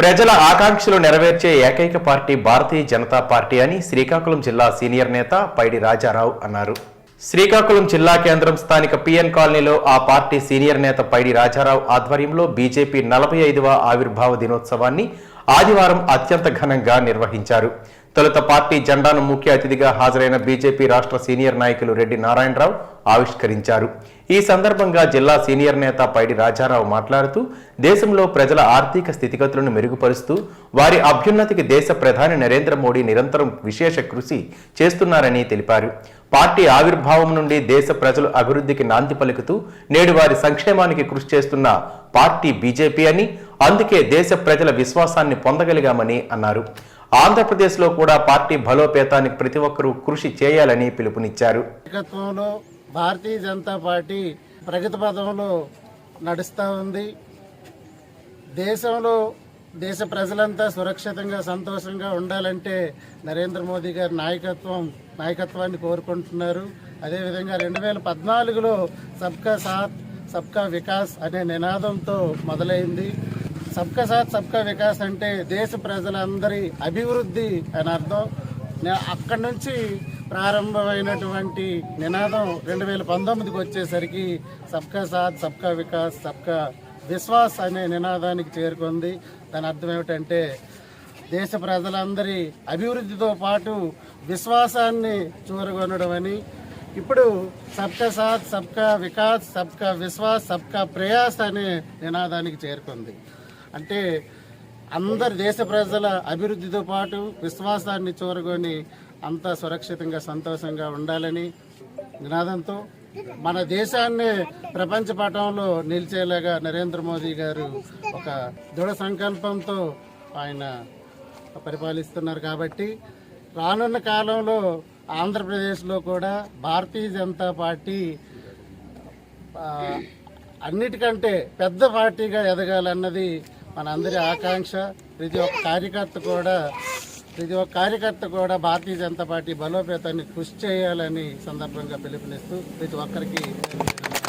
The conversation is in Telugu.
ప్రజల ఆకాంక్షలు నెరవేర్చే ఏకైక పార్టీ భారతీయ జనతా పార్టీ అని శ్రీకాకుళం జిల్లా సీనియర్ నేత పైడి రాజారావు అన్నారు. శ్రీకాకుళం జిల్లా కేంద్రం స్థానిక పిఎన్ కాలనీలో ఆ పార్టీ సీనియర్ నేత పైడి రాజారావు ఆధ్వర్యంలో బీజేపీ నలభై ఐదవ ఆవిర్భావ దినోత్సవాన్ని ఆదివారం అత్యంత ఘనంగా నిర్వహించారు. తొలుత పార్టీ జెండాను ముఖ్య అతిథిగా హాజరైన బీజేపీ రాష్ట్ర సీనియర్ నాయకులు రెడ్డి నారాయణరావు ఆవిష్కరించారు. ఈ సందర్భంగా జిల్లా సీనియర్ నేత పైడి రాజారావు మాట్లాడుతూ దేశంలో ప్రజల ఆర్థిక స్థితిగతులను మెరుగుపరుస్తూ వారి అభ్యున్నతికి దేశ ప్రధాని నరేంద్ర మోడీ నిరంతరం విశేష కృషి చేస్తున్నారని తెలిపారు. పార్టీ ఆవిర్భావం నుండి దేశ ప్రజలు అభివృద్ధికి నాంది పలుకుతూ నేడు వారి సంక్షేమానికి కృషి చేస్తున్న పార్టీ బీజేపీ అని అందుకే దేశ ప్రజల విశ్వాసాన్ని పొందగలిగామని అన్నారు. ఆంధ్రప్రదేశ్లో కూడా పార్టీ బలోపేతానికి ప్రతి ఒక్కరూ కృషి చేయాలని పిలుపునిచ్చారు. నాయకత్వంలో భారతీయ జనతా పార్టీ ప్రగతి పథంలో నడుస్తూ ఉంది. దేశంలో దేశ ప్రజలంతా సురక్షితంగా సంతోషంగా ఉండాలంటే నరేంద్ర మోదీ గారి నాయకత్వం నాయకత్వాన్ని కోరుకుంటున్నారు. అదేవిధంగా రెండు వేల పద్నాలుగులో సబ్కా సాత్ సబ్కా వికాస్ అనే నినాదంతో మొదలైంది. సబ్కా సాత్ సబ్కా వికాస్ అంటే దేశ ప్రజలందరి అభివృద్ధి అని అర్థం. అక్కడి నుంచి ప్రారంభమైనటువంటి నినాదం రెండు వేల పంతొమ్మిదికి వచ్చేసరికి సబ్కా సాత్ సబ్కా వికాస్ సబ్కా విశ్వాస్ అనే నినాదానికి చేరుకుంది. దాని అర్థం ఏమిటంటే దేశ ప్రజలందరి అభివృద్ధితో పాటు విశ్వాసాన్ని చూరగొనడం అని. ఇప్పుడు సబ్కా సాత్ సబ్కా వికాస్ సబ్కా విశ్వాస్ సబ్కా ప్రయాస్ అనే నినాదానికి చేరుకుంది. అంటే అందరి దేశ ప్రజల అభివృద్ధితో పాటు విశ్వాసాన్ని చూరగొని అంతా సురక్షితంగా సంతోషంగా ఉండాలని నినాదంతో మన దేశాన్ని ప్రపంచ పటంలో నిలిచేలాగా నరేంద్ర మోదీ గారు ఒక దృఢ సంకల్పంతో ఆయన పరిపాలిస్తున్నారు కాబట్టి రానున్న కాలంలో ఆంధ్రప్రదేశ్లో కూడా భారతీయ జనతా పార్టీ అన్నిటికంటే పెద్ద పార్టీగా ఎదగాలన్నది మన అందరి ఆకాంక్ష ప్రతి ఒక్క కార్యకర్త కూడా ప్రతి ఒక్క కార్యకర్త కూడా భారతీయ జనతా పార్టీ బలోపేతాన్ని కృషి చేయాలని సందర్భంగా పిలుపునిస్తూ ప్రతి ఒక్కరికి